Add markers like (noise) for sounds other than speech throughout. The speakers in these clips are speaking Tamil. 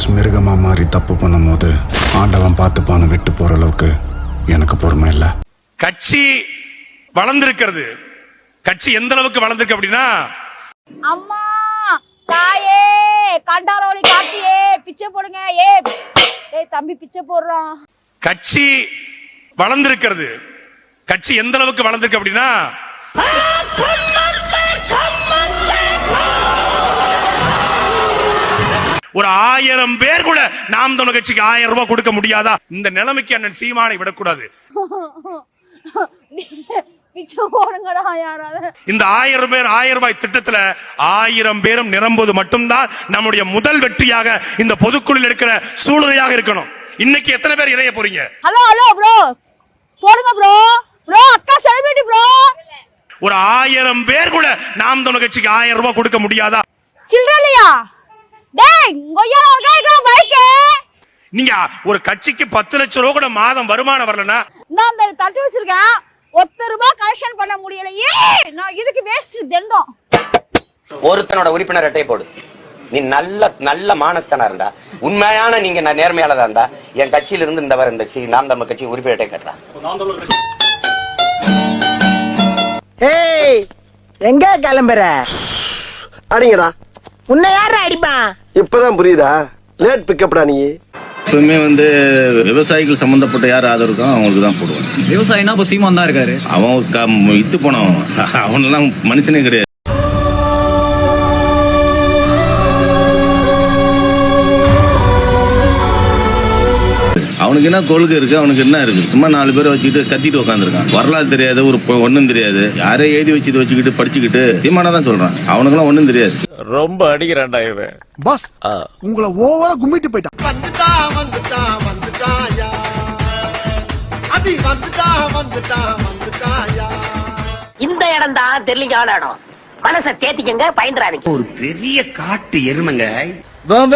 அனிமல்ஸ் மிருகமா மாறி தப்பு பண்ணும்போது ஆண்டவன் பார்த்துப்பான்னு விட்டு போற அளவுக்கு எனக்கு பொறுமை இல்லை. கட்சி வளர்ந்திருக்கிறது. கட்சி எந்த அளவுக்கு வளர்ந்திருக்கு அப்படின்னா அம்மா தாயே கண்டாரோலி காட்டியே பிச்சை போடுங்க ஏ. ஏய் தம்பி பிச்சை போடுறான். கட்சி வளர்ந்திருக்கிறது. கட்சி எந்த அளவுக்கு வளர்ந்திருக்கு அப்படின்னா ஒரு ஆயிரம் பேர் கூட நாம் தமிழ் கட்சிக்கு ஆயிரம் ரூபாய் கொடுக்க முடியாதா? இந்த நிலைமைக்கு அண்ணன் சீமானை விடக்கூடாது. (laughs) இந்த ஆயிரம் பேர் ஆயிரம் ரூபாய் திட்டத்துல ஆயிரம் பேரும் நிரம்புவது மட்டும்தான் நம்முடைய முதல் வெற்றியாக இந்த பொதுக்குழுவில் இருக்கிற சூழ்நிலையாக இருக்கணும். இன்னைக்கு எத்தனை பேர் இணைய போறீங்க? ஹலோ ஹலோ ப்ரோ போடுங்க ப்ரோ ப்ரோ அக்கா செலிபிரிட்டி ப்ரோ ஒரு ஆயிரம் பேர் கூட நாம் தமிழ் கட்சிக்கு ஆயிரம் ரூபாய் கொடுக்க முடியாதா? சில்ட்ரன்லையா டேய் கொய்யா ஒரு பைக்கு நீங்க ஒரு கட்சிக்கு பத்து லட்சம் ரூபாய் கூட மாதம் வருமானம் வரலன்னா? நான் அந்த தட்டு வச்சிருக்கேன். ஒத்த ரூபாய் கலெக்ஷன் பண்ண முடியலையே நான் இதுக்கு வேஸ்ட் தெண்டம். ஒருத்தனோட உறுப்பினர் அட்டை போடு. நீ நல்ல நல்ல மானஸ்தனா இருந்தா உண்மையான நீங்க நான் நேர்மையாளரா இருந்தா என் கட்சியில இருந்து இந்த வர இந்த சி- நாம் தமிழ் கட்சி உறுப்பினர் அட்டை கட்டுறா ஏய் எங்க கிளம்புற? அடிங்கடா. உன்னை யார அடிப்பான்? இப்பதான் புரியுதா? லேட் பிக்கப்டா நீ? எப்பவுமே வந்து விவசாயிகள் சம்பந்தப்பட்ட யார் ஆதரவு இருக்கோ அவங்களுக்கு தான் போடுவேன் விவசாயினா இப்ப சீமான் தான் இருக்காரு. அவன் க- இத்து போனவன். அவனெல்லாம் மனுஷனே கிடையாது. அவனுக்கு என்ன கொள்கை இருக்கு? அவனுக்கு என்ன இருக்கு? சும்மா நாலு பேரை வச்சுக்கிட்டு கத்திட்டு உட்காந்துருக்கான் வரலாறு தெரியாது ஒரு ஒண்ணும் தெரியாது. யாரே எழுதி வச்சு வச்சுக்கிட்டு படிச்சுக்கிட்டு சீமானா தான் சொல்றான். அவனுக்குலாம் ஒண்ணும் தெரியாது. ரொம்ப அடிக்கிறான்டா இவன். பாஸ் உங்களை ஓவரா கும்மிட்டு போயிட்டான். வந்துட்டா வந்துட்டா வந்துட்டாயா அதி வந்துட்டா வந்துட்டா வந்துட்டாயா இந்த இடம் தான் தெரியலிங்கான இடம். மனசை தேத்திக்கங்க பயந்துறாதீங்க. ஒரு பெரிய காட்டு எருமைங்க.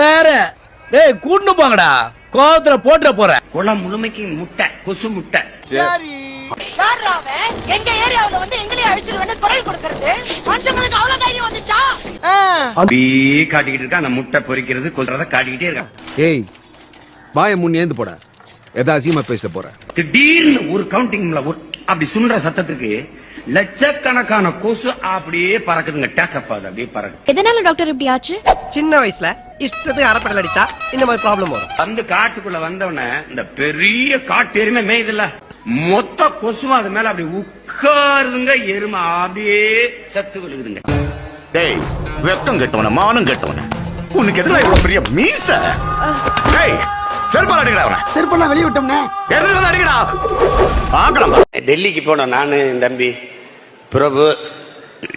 வேற. டேய் கூட்டு போங்கடா. கோவத்துல போட்டுற போற. குளம் முழுமைக்கு முட்டை கொசு முட்டை. எங்க ஏரியாவுல வந்து எங்களையும் அழிச்சிருவேன்னு குரல் கொடுக்கறது? மனுஷங்களுக்கு அவ்வளவு தைரியம் வந்துச்சா? அப்படியே காட்டிக்கிட்டு இருக்கான் அந்த முட்டை பொறிக்கிறது கொல்றத காட்டிக்கிட்டே இருக்கான் ஏய் வாய முன் ஏந்து போட. எதா அசியமா பேசிட்டு போற. திடீர்னு ஒரு கவுண்டிங்ல ஒரு அப்படி சுன்ற சத்தத்துக்கு லட்சக்கணக்கான கொசு அப்படியே பறக்குதுங்க. டேக்கப் ஆகுது அப்படியே பறக்கு. எதனால டாக்டர் இப்படி ஆச்சு? சின்ன வயசுல இஷ்டத்துக்கு அறப்படல் அடிச்சா இந்த மாதிரி ப்ராப்ளம் வரும். வந்து காட்டுக்குள்ள வந்தவன இந்த பெரிய காட்டு எருமை மேயுதுல்ல. மொத்த கொசுவும் அது மேல அப்படி உட்காருங்க எருமை அப்படியே சத்து விழுகுதுங்க. டேய் வெக்கம் கெட்டவன மானம் கெட்டவன. உனக்கு எதிராக இவ்வளவு பெரிய மீச? டேய் செருப்பால் அடிக்கடா அவன. செருப்பெல்லாம் வெளியே விட்டோம்னே எடுத்து வந்து அடிக்கடா. ஆக்கலாம் டெல்லிக்கு போனோம் நானு என் தம்பி பிரபு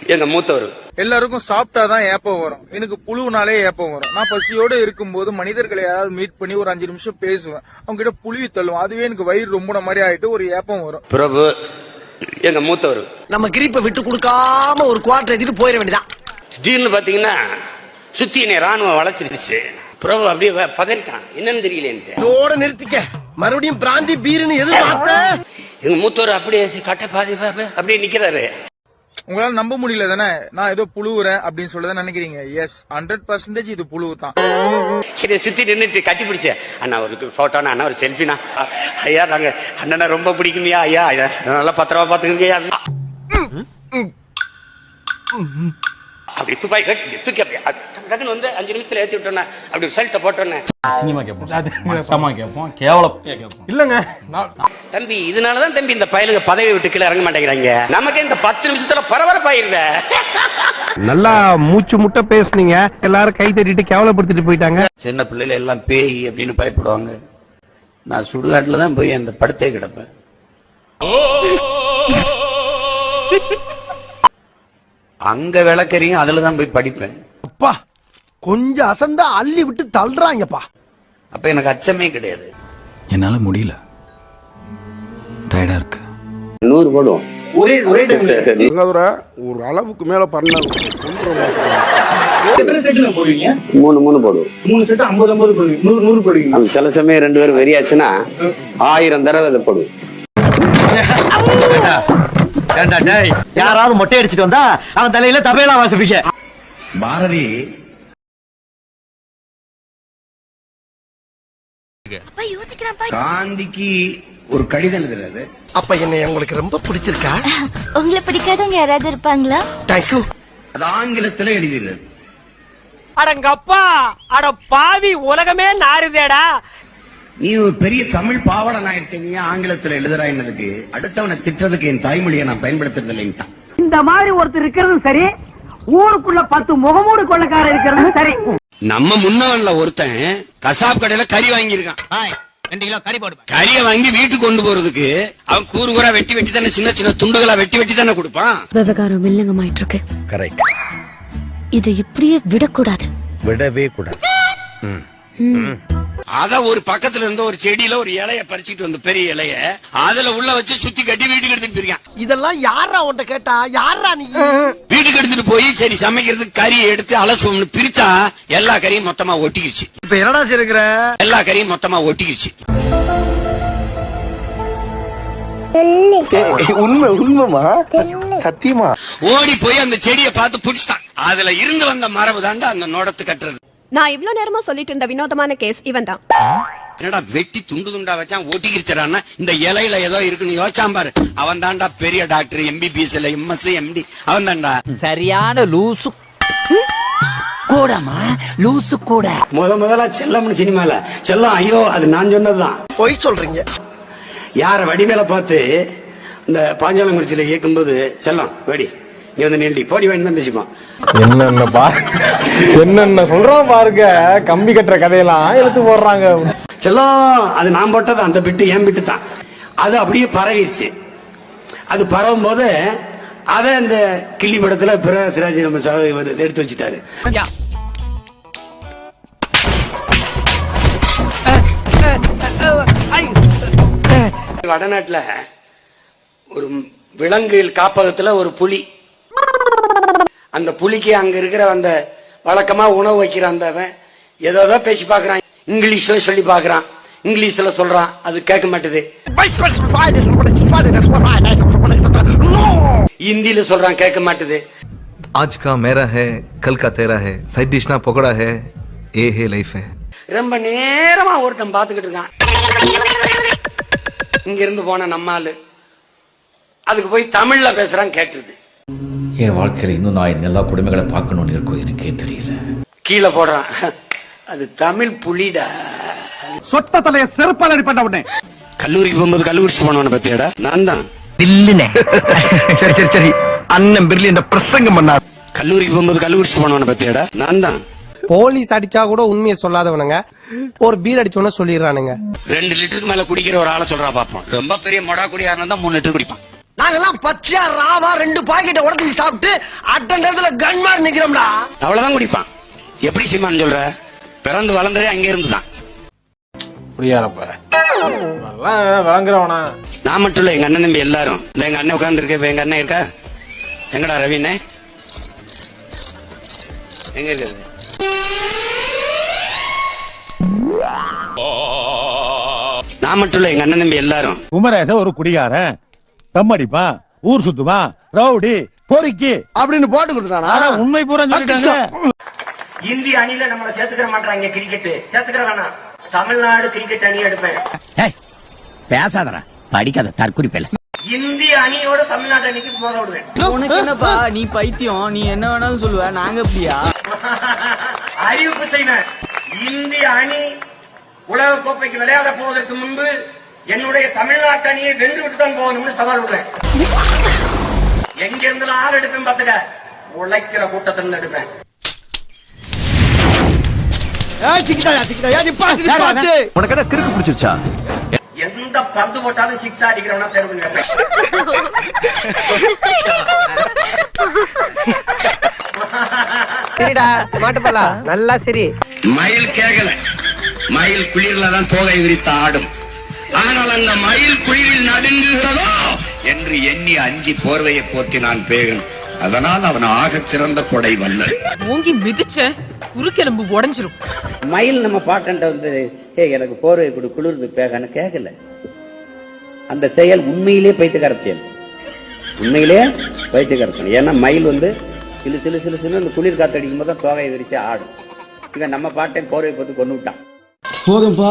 எங்க மூத்தவர். எல்லாருக்கும் சாப்பிட்டாதான் ஏப்பம் வரும். எனக்கு புழுவுனாலே ஏப்பம் வரும். நான் பசியோட இருக்கும்போது மனிதர்களை யாராவது மீட் பண்ணி ஒரு அஞ்சு நிமிஷம் பேசுவேன். அவங்க கிட்ட புழுவி தள்ளுவேன். அதுவே எனக்கு வயிறு ரொம்ப மாதிரி ஆயிட்டு ஒரு ஏப்பம் வரும். பிரபு எங்க மூத்தவர். நம்ம கிரிப்பை விட்டு கொடுக்காம ஒரு குவார்டர் எடுத்துட்டு போயிட வேண்டியதான் திடீர்னு பாத்தீங்கன்னா சுத்தி என்னை ராணுவம் வளைச்சிருச்சு பிரபு அப்படியே வ- பதறிட்டான். என்னன்னு தெரியலேன்ட்டு. இதோட நிறுத்திக்க. மறுபடியும் பிராந்தி பீருன்னு எதிர்பார்த்த? எங்க மூத்தவர் அப்படியே கட்ட பாதி அப்படியே நிக்கிறாரு. உங்களால நம்ப முடியல தானே? நான் ஏதோ புழுவுறேன் அப்படின்னு சொல்லதான் நினைக்கிறீங்க. எஸ் ஹண்ட்ரட் பர்சன்டேஜ் இது புழுவு தான் சரி சுத்தி நின்னுட்டு கட்டி பிடிச்ச அண்ணா ஒரு போட்டோனா அண்ணா ஒரு செல்ஃபினா ஐயா நாங்க அண்ணனை ரொம்ப பிடிக்குமியா ஐயா. நல்லா பத்திரமா பாத்துக்கங்கய்யா அப்படி கட்டி தூக்கி டக்குன்னு வந்து அஞ்சு நிமிஷத்துல ஏத்தி விட்டோன்னே அப்படி சல்ட்ட போட்டோன்னே சினிமா கேட்போம் மட்டமா கேட்போம். கேவலம் கேட்போம். இல்லங்க தம்பி இதனாலதான் தம்பி இந்த பயலுக்கு பதவி விட்டு கீழே இறங்க மாட்டேங்கிறாங்க. நமக்கே இந்த பத்து நிமிஷத்துல பரபரப்பாயிருந்த நல்லா மூச்சு முட்டை பேசுனீங்க. எல்லாரும் கை தட்டிட்டு கேவலப்படுத்திட்டு போயிட்டாங்க. சின்ன பிள்ளைல எல்லாம் பேய் அப்படின்னு பயப்படுவாங்க. நான் சுடுகாட்டுல தான் போய் அந்த படுத்தே கிடப்பேன். (laughs) அங்க விளக்கறியும் அதுல தான் போய் படிப்பேன். அப்பா கொஞ்சம் அசந்தா அள்ளி விட்டு தள்ளுறாங்கப்பா. அப்ப எனக்கு அச்சமே கிடையாது. என்னால முடியல. டயர்டா இருக்கு. நூறு போடுவோம். ஒரு அளவுக்கு மேல பண்ண மூணு மூணு போடுவோம். மூணு செட் ஐம்பது ஐம்பது போடுவீங்க. நூறு நூறு போடுவீங்க. சில சமயம் ரெண்டு பேரும் வெறியாச்சுன்னா ஆயிரம் தடவை அதை போடுவோம். யாராவது மொட்டை அடிச்சிட்டு வந்தா அவன் தலையில தபையெல்லாம் வாசிப்பீங்க பாரதி. காந்திக்கு ஒரு கடிதம் எழுதுறது அப்ப என்ன உங்களுக்கு ரொம்ப பிடிச்சிருக்கா? (laughs) உங்களை பிடிக்காதவங்க யாராவது இருப்பாங்களா? தேங்க்யூ அது ஆங்கிலத்துல எழுதிடுறது அடங்கப்பா அட பாவி உலகமே நாறுதேடா. நீ ஒரு பெரிய தமிழ் பாவலன் ஆயிருக்கீங்க ஆங்கிலத்துல எழுதுறா என்னதுக்கு? அடுத்தவனை திட்டுறதுக்கு என் தாய்மொழியை நான் பயன்படுத்துறது இல்லைன்ட்டான். இந்த மாதிரி ஒருத்தர் இருக்கிறது சரி ஊருக்குள்ள பத்து முகமூடு கொள்ளக்காரர் இருக்கிறது சரி. நம்ம முன்னவன்ல ஒருத்தன் கசாப் கடையில கறி வாங்கியிருக்கான். ரெண்டு கிலோ கறி போடு கறியை வாங்கி வீட்டுக்கு கொண்டு போறதுக்கு அவன் கூறு கூறா வெட்டி வெட்டி தானே சின்ன சின்ன துண்டுகளா வெட்டி வெட்டி தானே கொடுப்பான். விவகாரம் வில்லங்கமாயிட்டு இருக்கு கரெக்ட். இதை இப்படியே விடக்கூடாது. விடவே கூடாது. அத ஒரு பக்கத்துல இருந்த ஒரு செடியில ஒரு இலைய பறிச்சுட்டு வந்த பெரிய இலைய அதுல உள்ள வச்சு சுத்தி கட்டி வீட்டுக்கு எடுத்துட்டு போயிருக்கான். இதெல்லாம் யாரா உன்ட்ட கேட்டா? யாரா நீ? வீட்டுக்கு எடுத்துட்டு போய் சரி சமைக்கிறதுக்கு கறி எடுத்து அலசுவோம்னு பிரிச்சா எல்லா கறியும் மொத்தமா ஒட்டிக்கிச்சு இப்ப என்னடா செய்யுற எல்லா கறியும் மொத்தமா ஒட்டிக்கிச்சு உண்மை உண்மைமா சத்தியமா? ஓடி போய் அந்த செடியை பார்த்து பிடிச்சிட்டான். அதுல இருந்து வந்த மரபு தாண்டா அந்த நோடத்து கட்டுறது. நான் இவ்ளோ நேரமா சொல்லிட்டு இருந்த வினோதமான கேஸ் இவன் தான் என்னடா வெட்டி துண்டு துண்டா வச்சான் ஓட்டிக்கிச்சான்னா இந்த இலையில ஏதோ இருக்குன்னு யோசிச்சான் பாரு. அவன் தாண்டா பெரிய டாக்டர் எம்பிபிஎஸ் இல்ல எம்எஸ் எம்டி அவன் தாண்டா சரியான லூசு. கூடமா லூசு கூட. முத முதலா செல்லம்னு சினிமால. செல்லம் ஐயோ அது நான் சொன்னதுதான். பொய் சொல்றீங்க. யார வடிவேல பார்த்து இந்த பாஞ்சாலங்குறிச்சியில இயக்கும்போது செல்லம் வெடி. இங்க வந்து நீண்டி போடி வாங்கி தான் பேசிப்பான்? என்னென்ன பா என்னென்ன சொல்றோம் பாருங்க. கம்பி கட்டுற கதையெல்லாம் எடுத்து போடுறாங்க. செல்லம் அது நான் போட்டது அந்த பிட்டு என் பிட்டு தான். அது அப்படியே பரவிருச்சு. அது பரவும் போது அதை இந்த கிள்ளி படத்துல பிற சிராஜி நம்ம எடுத்து வச்சுட்டாரு. வடநாட்டுல ஒரு விலங்குகள் காப்பகத்துல ஒரு புலி. அந்த புலிக்கு அங்க இருக்கிற அந்த வழக்கமா உணவு வைக்கிற அந்தவன் ஏதோ பேசி பாக்குறான் இங்கிலீஷ்ல சொல்லி பாக்குறான் இங்கிலீஷ்ல சொல்றான். அது கேட்க மாட்டேது. ஹிந்தியில சொல்றான் கேட்க மாட்டேது. ஆஜ் கா மேரா ஹே கல் கா தேரா ஹே சைட் டிஷ்னா பகோடா ஹே ஏ ஹே லைஃப் ஹே. ரொம்ப நேரமா ஒருத்தன் பாத்துக்கிட்டு இருக்கான். இங்க இருந்து போன நம்ம ஆளு அதுக்கு போய் தமிழ்ல பேசுறான் கேட்டுருது. என் வாழ்க்கையில இன்னும் நான் எல்லா குடும்பங்களை பார்க்கணும்னு இருக்கும் எனக்கே தெரியல. கீழே போடுறான். அது தமிழ் புலிடா. சொட்ட தலைய செருப்பால் அடிப்பட்ட உடனே. கல்லூரிக்கு போகும்போது கல்லூரி போனவன பத்தியாடா? நான் தான். சரி சரி சரி. அண்ணன் பிரில்லியன்ட் பிரசங்கம் பண்ணார். கல்லூரிக்கு போகும்போது கல்லூரி போனவன பத்தியாடா? நான் தான். போலீஸ் அடிச்சா கூட உண்மையை சொல்லாதவனுங்க. ஒரு பீர் அடிச்சோன்னு சொல்லிடுறானுங்க. ரெண்டு லிட்டருக்கு மேல குடிக்கிற ஒரு ஆளை சொல்றா பாப்போம். ரொம்ப பெரிய மொடா குடியாரனா தான் மூணு லிட்டர் குடிப்பான். நாங்கெல்லாம் பச்சையா ராவா ரெண்டு பாக்கெட்டை உடச்சி சாப்பிட்டு அட்ட நேரத்துல கன்மார் நிக்கிறோம்டா. அவ்வளவுதான் குடிப்பான். எப்படி சீமான் சொல்ற? பிறந்து வளர்ந்ததே அங்க இருந்து தான் புரியாதப்ப. நல்லா விளங்குறவனா நான் மட்டும் இல்ல எங்க அண்ணன் தம்பி எல்லாரும். இந்த எங்க அண்ணன் உட்கார்ந்து இருக்க எங்க அண்ணன் இருக்கா? எங்கடா ரவினே எங்க இருக்குது நான் மட்டும் இல்ல எங்க அண்ணன் தம்பி எல்லாரும். குமரேச ஒரு குடிகாரன். தம்மடிப்பான் ஊர் சுத்துவான் ரவுடி பொறுக்கி. அப்படின்னு போட்டு கொடுத்துட்டானா? உண்மை பூரா சொல்லிட்டாங்க. இந்திய அணியில நம்மள சேர்த்துக்கிற மாட்டாங்க கிரிக்கெட் சேர்த்துக்கிற வேணாம். தமிழ்நாடு கிரிக்கெட் அணி எடுப்பேன். பேசாதடா. படிக்காத தற்குறிப்பேல இந்திய அணியோட தமிழ்நாடு அணிக்கு மோத விடுவேன். உனக்கு என்னப்பா நீ பைத்தியம் நீ என்ன வேணாலும் சொல்லுவ நாங்க அப்படியா? அறிவிப்பு செய்வேன். இந்திய அணி உலக கோப்பைக்கு விளையாட போவதற்கு முன்பு என்னுடைய தமிழ்நாட்டு அணியை வென்று விட்டு தான் போகணும்னு சவால் விடுவேன் எங்க இருந்து ஆள் எடுப்பேன் பாத்துக்க உழைக்கிற கூட்டத்துல எடுப்பேன். உனக்கு என்ன கிறுக்கு பிடிச்சிருச்சா? எந்த பந்து போட்டாலும் சிக்ஸ் அடிக்கிறவனா தேர்வு சரிடா மாட்டுப்பலா நல்லா சரி. மயில் கேகல. மயில் குளிர்ல தான் தோகை விரித்து ஆடும். ஆனால் அந்த மயில் குளிரில் நடுங்குகிறதோ? என்று எண்ணி அஞ்சி போர்வையை போத்தி நான் பேகன். அதனால் அவன் ஆகச் சிறந்த கொடை வல்லன். மூங்கி மிதிச்ச குறுக்கெலும்பு உடைஞ்சிரும். மயில் நம்ம பாட்டன்ட்ட வந்து ஏ எனக்கு போர்வை கொடு குளிர்ந்து பேகன்னு கேட்கல அந்த செயல் உண்மையிலே பைத்தியக்கார செயல் உண்மையிலே பைத்தியக்கார செயல் ஏன்னா மயில் வந்து சிலு சிலு சிலு சிலு அந்த குளிர் காத்து அடிக்கும் போது தான் தோகையை விரிச்சு ஆடும். இவன் நம்ம பாட்டை போர்வை போட்டு கொண்டு விட்டான் போதும்பா.